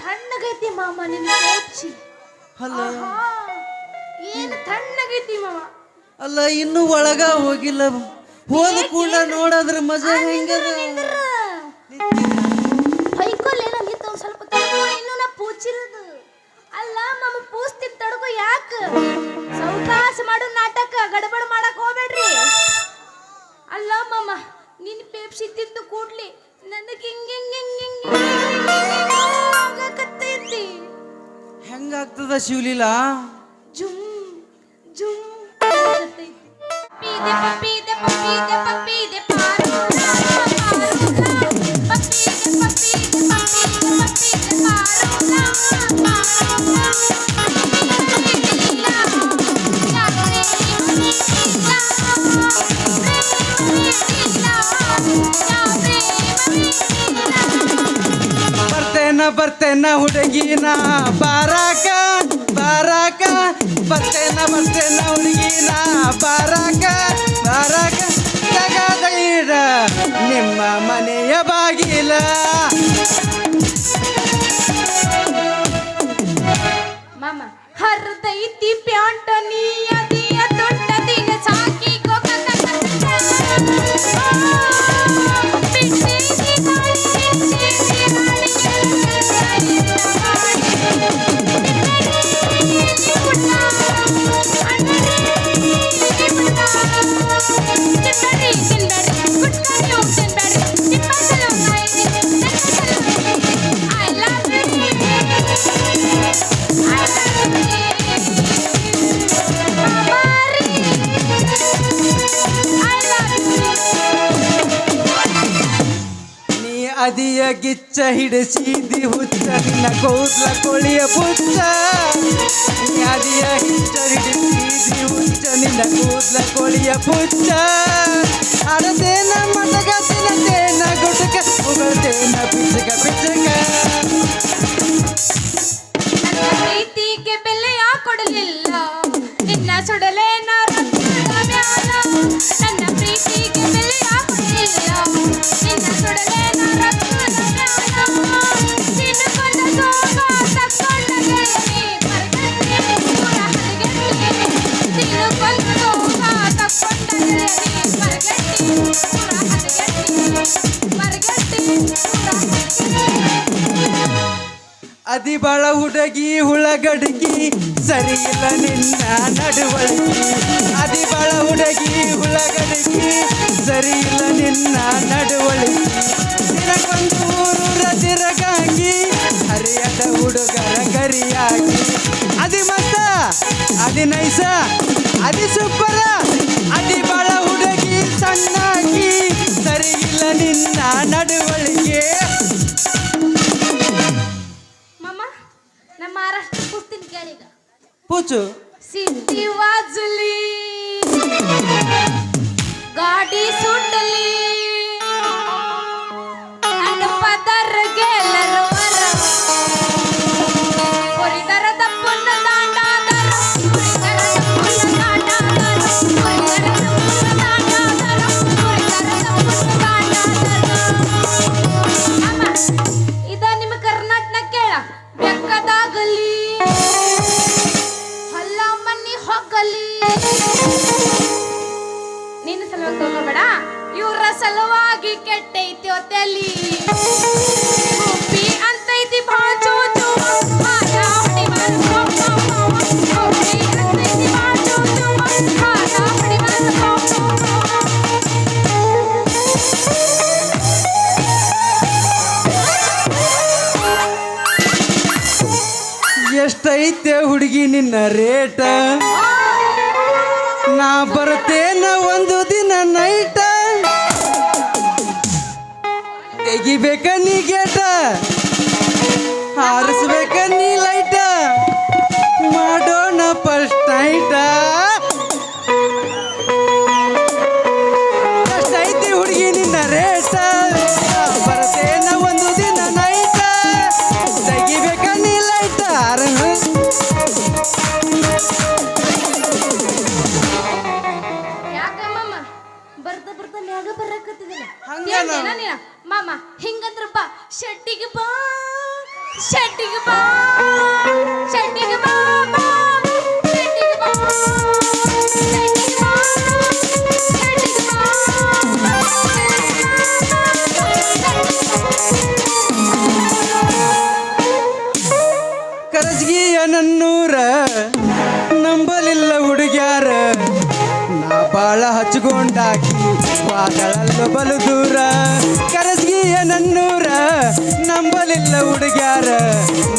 ತಣ್ಣಗೈತಿ ಮಾಮ ನಿನ್ನ ಕೋಚಿ. ಅಲ್ಲ. ಏನು ತಣ್ಣಗೈತಿ ಮಾಮ? ಅಲ್ಲ ಇನ್ನು ಒಳಗ ಹೋಗಿಲ್ಲ. ಹೋದ ಕೂಡ ನೋಡದ್ರ ಮಜಾ ಹೆಂಗದ? ಹೊಯ್ಕೊಲ್ ಏನೋ ನಿಂತ ಒಂದ್ ಸ್ವಲ್ಪ ಇನ್ನು ಇನ್ನೂ ನಾ ಪೂಚಿರೋದು. ಅಲ್ಲ ಮಮ್ಮ ಪೂಸ್ತಿದ್ ತಡ್ಕೊ ಯಾಕ? ಸೌಕಾಸ ಮಾಡೋ ನಾಟಕ ಗಡಬಡ ಮಾಡಕ್ ಹೋಗ್ಬೇಡ್ರಿ. ಅಲ್ಲ ಮಮ್ಮ ನಿನ್ ಪೇಪ್ಸಿ ತಿಂದು ಕೂಡ್ಲಿ. ನನಗೆ ಹಿಂಗ್ ಹಿಂಗ್ ಶಿವಲೀಲಾ ಬರ್ತೇನ ಹುಡುಗಿನ ಬಾರಾಕ ಬಾರಾಕ. ಬರ್ತೇನ ಬರ್ತೇನ ಹುಡುಗಿನ ಬಾರಾಕ ಬಾರಾಕ. ತಗದ ನಿಮ್ಮ ಮನೆಯ ಬಾಗಿಲ. ಹರ್ದೈತಿ ಪ್ಯಾಂಟ ನೀ ಅದಿಯ ದೊಡ್ಡ ದಿನ ಸಾಕಿ I ಅದಿಯ ಗಿಚ್ಚ ಹಿಡಿಸಿದಿ ಹುಚ್ಚ ನಿನ್ನ ಕೂದ್ಲ ಕೊಳಿಯ ಪುಚ್ಚ ನೀ ಅದಿಯ ಗಿಚ್ಚ ಹಿಡಿಸಿದಿ ಹುಚ್ಚ ನಿನ್ನ ಕೂದ್ಲ ಕೊಳಿಯ ಪುಚ್ಚ ಅಡತೇನ ಮಟಕ ತಿನ್ನತೇನ ಗುಟಕ ಉಗಳ್ತೇನ ಪಿಚ್ಚಕ ಪಿಚ್ಚಕ ಹುಳಗಡಗಿ ಸರಿ ಇಲ್ಲ ನಿನ್ನ ನಡುವಳಿಕೆ. ಅದಿ ಬಾಳ ಹುಡುಗಿ ಉಳಗಡಗಿ ಸರಿ ಇಲ್ಲ ನಿನ್ನ ನಡುವಳಿಕೆ. ದಿನಕ್ಕೊಂದು ಊರೂರ ಹರಿಯದ ಹುಡುಗರ ಕರಿಯಾಗಿ ಅದಿ ಮಸ್ತ, ಅದಿ ನೈಸ, ಅದಿ ಸೂಪರ. ಅದಿ ಬಳ ಹುಡುಗಿ ಸಣ್ಣಾಗಿ ಸರಿ ಇಲ್ಲ ನಿನ್ನ ನಡುವಳಿಕೆ. ಮಾಮ, ನಮ್ಮ ಮಹಾರಾಷ್ಟ್ರ कुछ पूछो? सिटी वाजली. गाड़ी सुन ಸಲುವಾಗಿ ಕೆಟ್ಟೈತಿ ಎಷ್ಟೈತೆ ಹುಡುಗಿ ನಿನ್ನ ರೇಟ? ನಾ ಬರ್ತೇನ ಒಂದು ದಿನ ನೈಟ ತೆಗಿಬೇಕ ನೀ ಗೇಟ. ಹಾರಿಸ್ಬೇಕ ನೀ ಬಾಳ ಹಚ್ಕೊಂಡಾಕಿ ಪಾದಳಲ್ಲ ಬಲು ದೂರ. ಕರಸ್ಗಿಯ ನನ್ನೂರ, ನಂಬಲಿಲ್ಲ ಹುಡುಗ್ಯಾರ.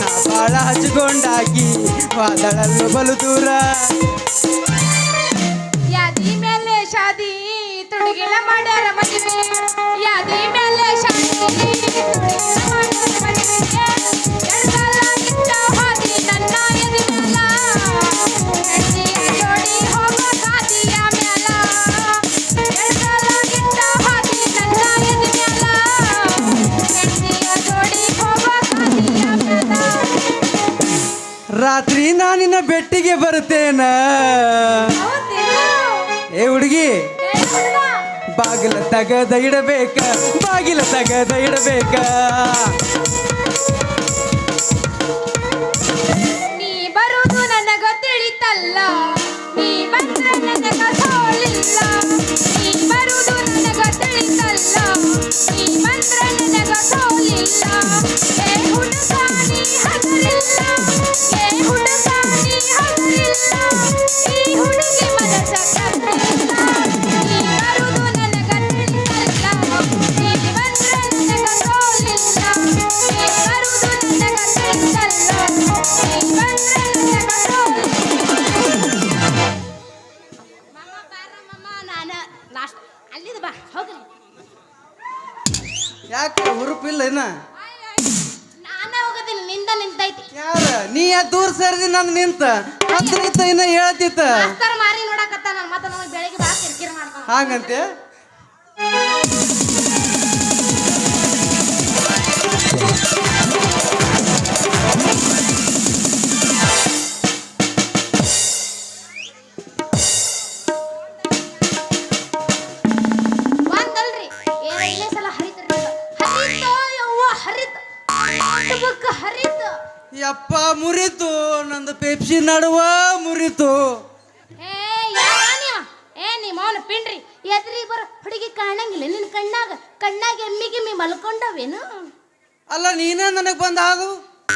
ನಾ ಬಾಳ ಹಚ್ಚಿಕೊಂಡಾಕಿ ಪಾದಳಲ್ಲ ಬಲು ದೂರ. ಯಾದಿ ಶಾದಿ ಮಾಡ್ಯಾರ ಮದುವೆ. ಏ ಹುಡುಗ? ಬಾಗಿಲ ತಗದ ಇಡಬೇಕ ಬಾಗಿಲ ತಗದ ಇಡಬೇಕ ಹತ್ರ ಇತ್ತ ಇನ್ನ ಹೇಳ್ತಿತ್ತ? ಮಾಸ್ತರ್ ಮಾರಿ ನೋಡಕತ್ತ ನಾನು ಮತ್ತೆ ನಮಗೆ ಬೆಳಿಗ್ಗೆ ಬಾ ಕಿರಿಕಿರಿ ಮಾಡ್ತಾನ ಹಾಗಂತೆ? ನಡುವ ಮುರಿತು. ಪಿಂಡ್ರಿ ಎದ್ರಿ ಬರ ಹುಡುಗಿ ಕಾಣಂಗಿಲ್ಲ. ನಿನ್ನ ಕಣ್ಣಾಗ ಕಣ್ಣಾಗ ಎಮ್ಮಿ ಗಿಮ್ಮಿ ಮಲ್ಕೊಂಡವೇನು? ಅಲ್ಲ ನೀನೇ ನನಗೆ ಬಂದ ಅದು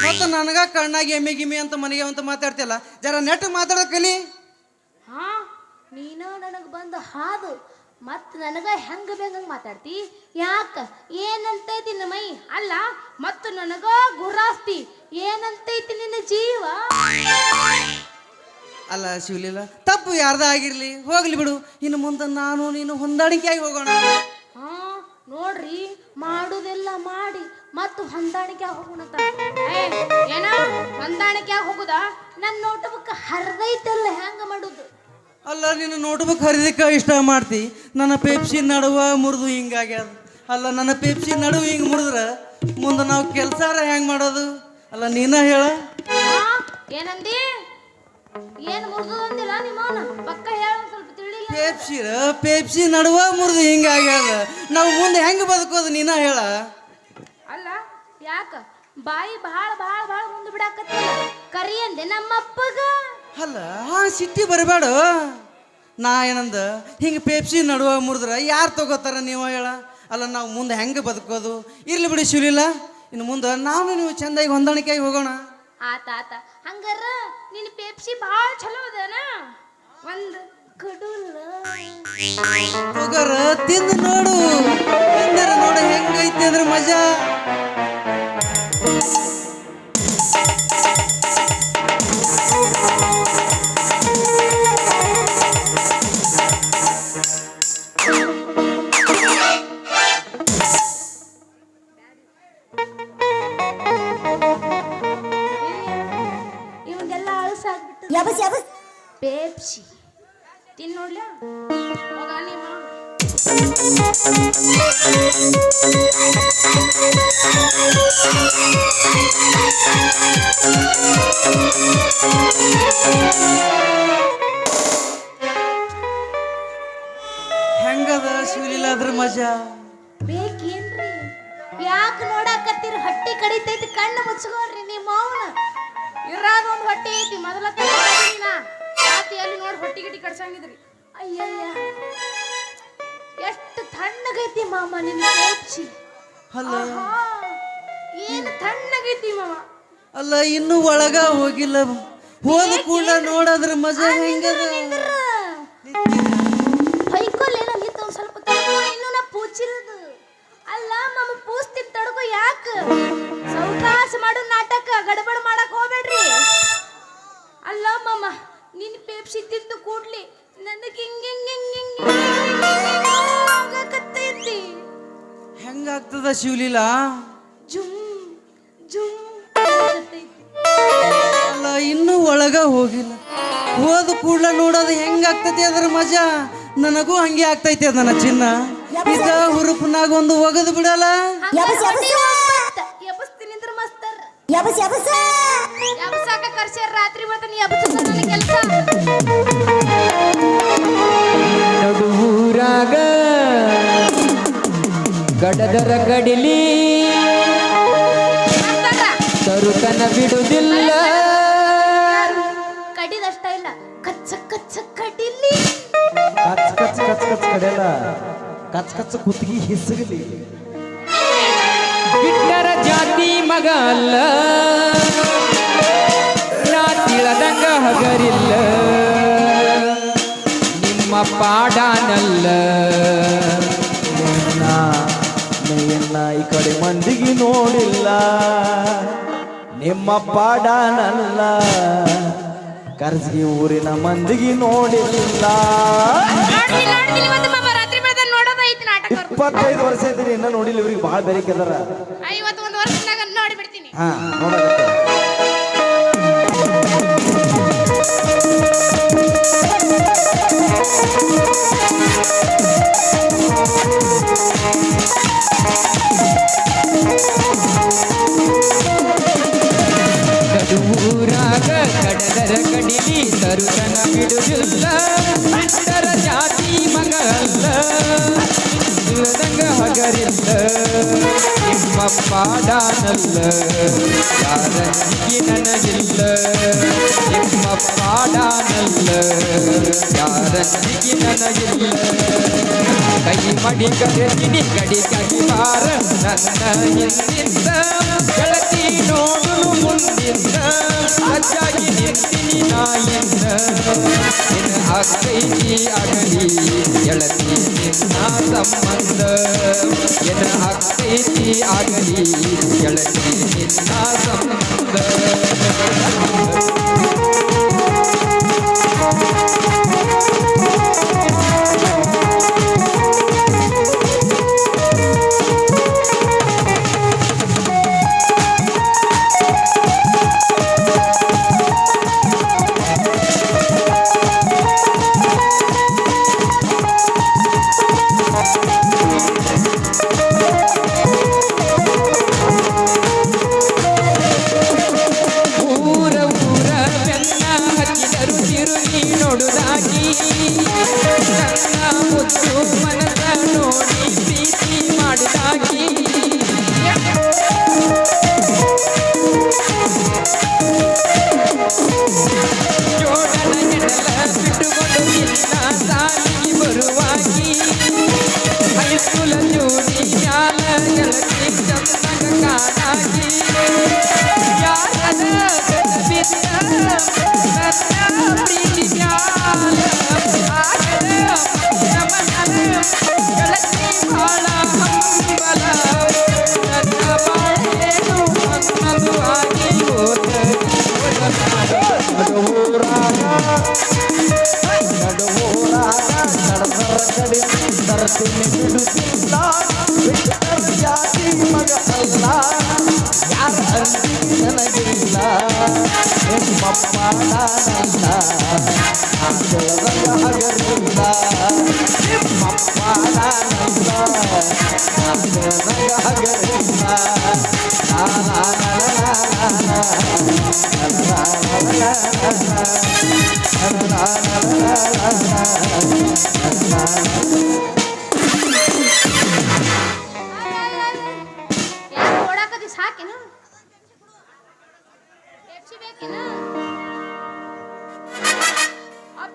ಮತ್ತು ನನಗ ಕಣ್ಣಾಗಿ ಎಮ್ಮೆ ಗಿಮ್ಮಿ ಅಂತ ಮನೆಗೆ ಅಂತ ಮಾತಾಡ್ತಿಲ್ಲ ಜರ ನೆಟ್ ಮಾತಾಡೋ ಕಲಿ. ಹಾ ನೀನು ನನಗೆ ಬಂದು ಹಾದು. ಮತ್ ನನಗ ಹೆಂಗ ಬೇಕಂಗ ಮಾತಾಡ್ತಿ? ಯಾಕ? ಏನಂತೈತಿ ನಿನ್ನ ಮೈ? ಅಲ್ಲ ಮತ್ತು ನನಗ ಗುರಾಸ್ತಿ. ಏನಂತೈತಿ ನಿನ್ನ ಜೀವ? ಅಲ್ಲ ಶಿವಲಿಲ್ಲ ತಪ್ಪು ಯಾರ್ದ ಆಗಿರ್ಲಿ? ಹೋಗ್ಲಿ ಬಿಡು. ಇನ್ನು ಮುಂದೆ ನಾನು ನೀನು ಹೊಂದಾಣಿಕೆಯಾಗಿ ಹೋಗೋಣ. ಹಾ ನೋಡ್ರಿ ಮಾಡುದೆಲ್ಲ ಮಾಡಿ ಮತ್ತು ಹೊಂದಾಣಿಕೆ ಹೋಗೋಣಂತ ಏ ಏನ? ಹೊಂದಾಣಿಕೆ ಹೋಗುದ? ನನ್ನ ನೋಟ್ಬುಕ್ ಹರ್ದೈತಲ್ಲ ಹೆಂಗ ಮಾಡುದು? ಅಲ್ಲ ನೀನು ನೋಟ್ಬುಕ್ ಖರೀದಿಕ ಇಷ್ಟ ಮಾಡ್ತಿ. ನನ್ನ ಪೆಪ್ಸಿ ನಡುವ ಮುರಿದು ಹಿಂಗಾಗ್ಯದ. ಅಲ್ಲ ನನ್ನ ಪೆಪ್ಸಿ ನಡುವೆ ಹಿಂಗೆ ಮುರಿದ್ರೆ ಮುಂದೆ ನಾವು ಕೆಲಸಾರ ಹೆಂಗೆ ಮಾಡೋದು? ಅಲ್ಲ ನೀನ ಹೇಳ. ಪೆಪ್ಸಿ ಏನಂದಿ? ಏನು ಮುರಿದು ಅಂದಿಲ್ಲ ನಿಮ್ಮವನ? ಪಕ್ಕ ಹೇಳ ಸ್ವಲ್ಪ ತಿಳಿಲ್ಲ ಪೇಪ್ಸಿ ಪೇಪ್ಸಿ ನಡುವ ಮುರಿದು ಹಿಂಗಾಗ್ಯದ ನಾವು ಮುಂದೆ ಹೆಂಗೆ ಬದುಕೋದು ನೀನ ಹೇಳ. ಅಲ್ಲ ಯಾಕ? ಬಾಯಿ ಭಾಳ ಭಾಳ ಭಾಳ ಮುಂದೆ ಬಿಡಾಕತ್ತಿಲ್ಲ ಕರಿ ಅಂದೆ ನಮ್ಮಪ್ಪಗ. ಅಲ್ಲ ಹಾ ಸಿಟ್ಟಿ ಬರಬೇಡ. ನಾ ಏನಂದ ಹಿಂಗೆ ಪೇಪ್ಸಿ ನಡುವ ಮುರಿದ್ರೆ ಯಾರು ತಗೋತಾರ ನೀವು ಹೇಳ? ಅಲ್ಲ ನಾವು ಮುಂದೆ ಹೆಂಗೆ ಬದುಕೋದು? ಇರ್ಲಿ ಬಿಡಿ ಶಿವಲಿಲ್ಲ ಇನ್ನು ಮುಂದೆ ನಾವು ನೀವು ಚೆಂದಾಗಿ ಹೊಂದಾಣಿಕೆಯಾಗಿ ಹೋಗೋಣ. ಆತ ಆತ ಹಂಗಾರ ನಿನ್ನ ಪೇಪ್ಸಿ ಭಾಳ ಚಲೋ ಅದನ? ಒಂದು ಕಡುಲ. ಹೋಗರ ತಿಂದು ನೋಡು. ತಿಂದರ ನೋಡು ಹೆಂಗೈತೆ ಅಂದ್ರೆ ಮಜಾ. ಯಾವಸ್ ಯಬಸ್ ಪೇಪ್ಸಿ. ತಿನ್ ನೋಡ್ಲ? ಹೋಗ ನಿಮ್ಮ ಹೆಂಗದ ಶಿವಲಿಲ್ಲ ಅದ್ರ ಮಜಾ? ಬೇಕೇನ್ರಿ? ಯಾಕೆ ನೋಡಾಕತ್ತೀರಿ? ಹಟ್ಟಿ ಕಡಿತೈತಿ ಕಣ್ಣು ಮುಚ್ಕೋರಿ ಇರಾದ ಒಂದು ಹೊಟ್ಟೆ ಐತಿ ಮೊದಲ ರಾತಿಯಲ್ಲಿ ನೋಡಿ ಹೊಟ್ಟಿ ಗಿಟ್ಟಿ ಕಡ್ಸಂಗಿದ್ರಿ ಅಯ್ಯಯ್ಯ. ಎಷ್ಟು ತಣ್ಣಗೈತಿ ಮಾಮ ನಿನ್ನ ಕೋಚಿ ಅಲ್ಲ. ಏನು ತಣ್ಣಗೈತಿ ಮಾಮ. ಅಲ್ಲ ಇನ್ನು ಒಳಗ ಹೋಗಿಲ್ಲ. ಹೋದ ಕೂಡ ನೋಡದ್ರ ಮಜಾ ಹೆಂಗದ? ಹೈಕೋಲ್ ಏನೋ ನಿಂತ ಒಂದ್ ಸ್ವಲ್ಪ ತಡ್ಕೊ ಇನ್ನೂ ನಾ ಪೂಚಿರೋದು. ಅಲ್ಲ ಮಾಮ ಪೂಸ್ತಿ ತಡ್ಕೊ ಯಾಕೆ? ಶಿವಲೀಲಾ? ಜುಮ್ ಜುಮ್ ಅಲ್ಲ ಇನ್ನೂ ಒಳಗ ಹೋಗಿಲ್ಲ. ಹೋದ ಕೂಡ್ಲ ನೋಡೋದು ಹೆಂಗಾಗ್ತೈತಿ ಅದ್ರ ಮಜಾ? ನನಗೂ ಹಂಗೆ ಆಗ್ತೈತಿ ಅದ ನನ್ನ ಚಿನ್ನ ಇದ ಹುರುಪನಾಗ ಒಂದು ಒಗದು ಬಿಡಲ್ಲ? ರಾತ್ರಿ ಮತ್ತೆ ನೀ ಎಬಸ ನನ್ನ ಕೆಲಸ. ಗಡದರ ಗಡಿಲಿ ತರುತನ ಬಿಡುವುದಿಲ್ಲ. ಕಡಿದಷ್ಟ ಇಲ್ಲ ಕಚ್ಚ ಕಚ್ಚ ಕಡಿಲಿ. ಕಚ್ ಕಚ್ ಕಚ್ ಕಚ್ ಕಡೆಯಲ್ಲ ಕಚ್ ಕಚ್ ಕುತ್ತಿಗೆ ಹಿಸಗಲಿ. ಬಿಟ್ಟರ ಜಾತಿ ಮಗ ಅಲ್ಲ. ನಾ ತಿಳದಂಗ ಹಗರಿಲ್ಲ. ನಿಮ್ಮ ಪಾಡಾನಲ್ಲ. ನಿನ್ನ ನೀನ್ನ ಈ ಕಡೆ ಮಂದಿಗೆ ನೋಡಿಲ್ಲ. ನಿಮ್ಮ ಪಾಡನಲ್ಲ ಕರ್ಜಿ ಊರಿನ ಮಂದಿಗೆ ನೋಡಿಲ್ಲ. ಇಪ್ಪತ್ತೈದು ವರ್ಷ ಇದ್ದೀನಿ ಇನ್ನ ನೋಡಿಲ್ಲ ಇವ್ರಿಗೆ ಬಹಳ ಬೇರೆ ಕೆದಾರ ಐವತ್ತು ಒಂದು ವರ್ಷದಾಗ ನೋಡಿ ಬಿಡ್ತೀನಿ ಹಾ ನೋಡಕತ್ತೆ ಕಡದರ ಕಡಿಲಿ ತರುತನ ಬಿಡುವುದಿಲ್ಲ ಬಿಟ್ಟರ ಜಾತಿ ಮಗ ಅಲ್ಲ ತಿಳದಂಗ ಹಗರಿಲ್ಲ ನಿಮ್ಮ ಪಾಡಾನಲ್ಲ ಯಾರಂಜಿಗೆ ನನಗಿಲ್ಲ ನಿಮ್ಮ ಪಾಡಾನಲ್ಲ ಯಾರಂಜಿಗೆ ನನಗಿಲ್ಲ கை மடிக்கது இடிக்கடி கடிவார நன்னிந்த கலத்தி நோடு முன்னிந்த அச்சாகி நிறுத்தினி நாயிந்த அகலி எழத்தி சம்பந்த என் அக்கைக்கு அகலி எழத்தி நின்னா சம்பந்த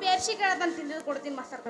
ಪೇಪ್ಸಿ ಕೇಳತಾನ ತಿಂದಿದ್ದು ಕೊಡ್ತೀನಿ ಮಾಸ್ತರ್